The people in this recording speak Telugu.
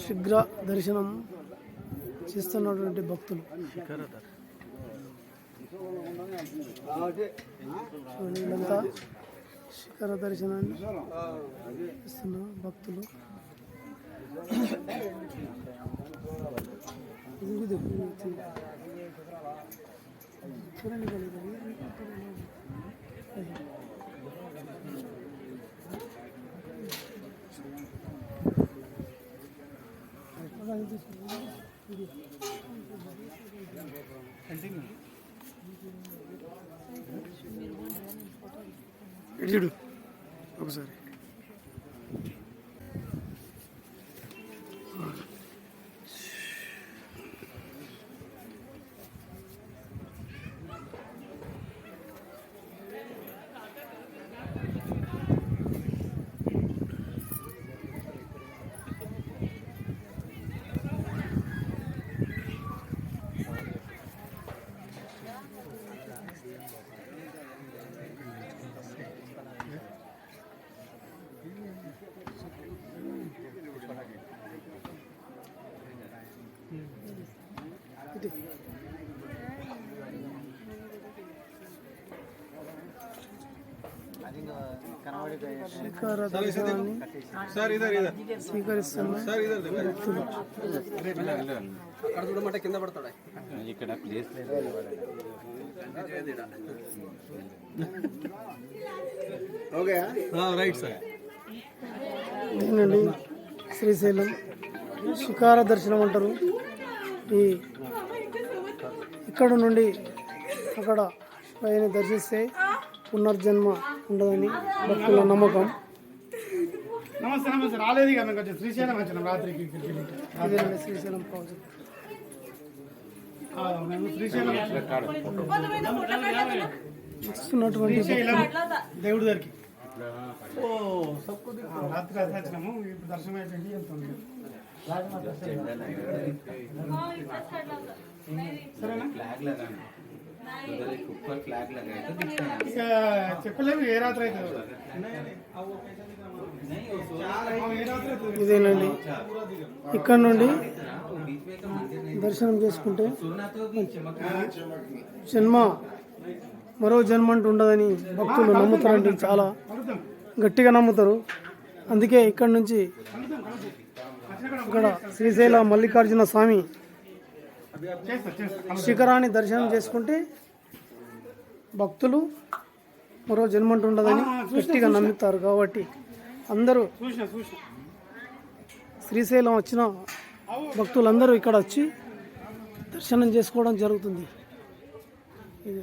శీఘ్ర దర్శనం చేస్తున్నటువంటి భక్తులు. వీళ్ళంతా శిఖర దర్శనాన్ని ఇస్తున్న భక్తులు. చూడండి ఇక్కడ ఇది. ఇటు చూడు ఒకసారి. సార్ ఇదర్ ఇదర్ స్వీకరిస్తున్న సార్ ఇదర్ భక్తులు అక్కడ చూడమంటే కింద పడతాడా ఇక్కడ ప్లేస్ లేదు ఓకే రైట్ సార్ ఇదేనండి శ్రీశైలం. శిఖార దర్శనం అంటారు. ఈ ఇక్కడ నుండి అక్కడ పైన దర్శిస్తే పునర్జన్మ ఉండదని భక్తుల నమ్మకం. నమస్తే నమస్తే. రాలేదు మేము కొంచెం శ్రీశైలం వచ్చినాం రాత్రికి. ఇదేనండి శ్రీశైలం ప్రాజెక్ట్ శ్రీశైలం వస్తున్నటువంటి శ్రీశైలం దేవుడి దగ్గరికి. ఓ రాత్రి దర్శనం ఇక చెప్పలేము ఏ రాత్రి అవుతుంది ఇదేనండి. ఇక్కడ నుండి దర్శనం చేసుకుంటే సినిమా మరో జన్మ అంటూ ఉండదని భక్తులు నమ్ముతారండి చాలా గట్టిగా నమ్ముతారు. అందుకే ఇక్కడ నుంచి ఇక్కడ శ్రీశైల మల్లికార్జున స్వామి శిఖరాన్ని దర్శనం చేసుకుంటే భక్తులు మరో జన్మ అంటూ ఉండదని గట్టిగా నమ్ముతారు కాబట్టి అందరూ శ్రీశైలం వచ్చిన భక్తులందరూ ఇక్కడ వచ్చి దర్శనం చేసుకోవడం జరుగుతుంది. ఇది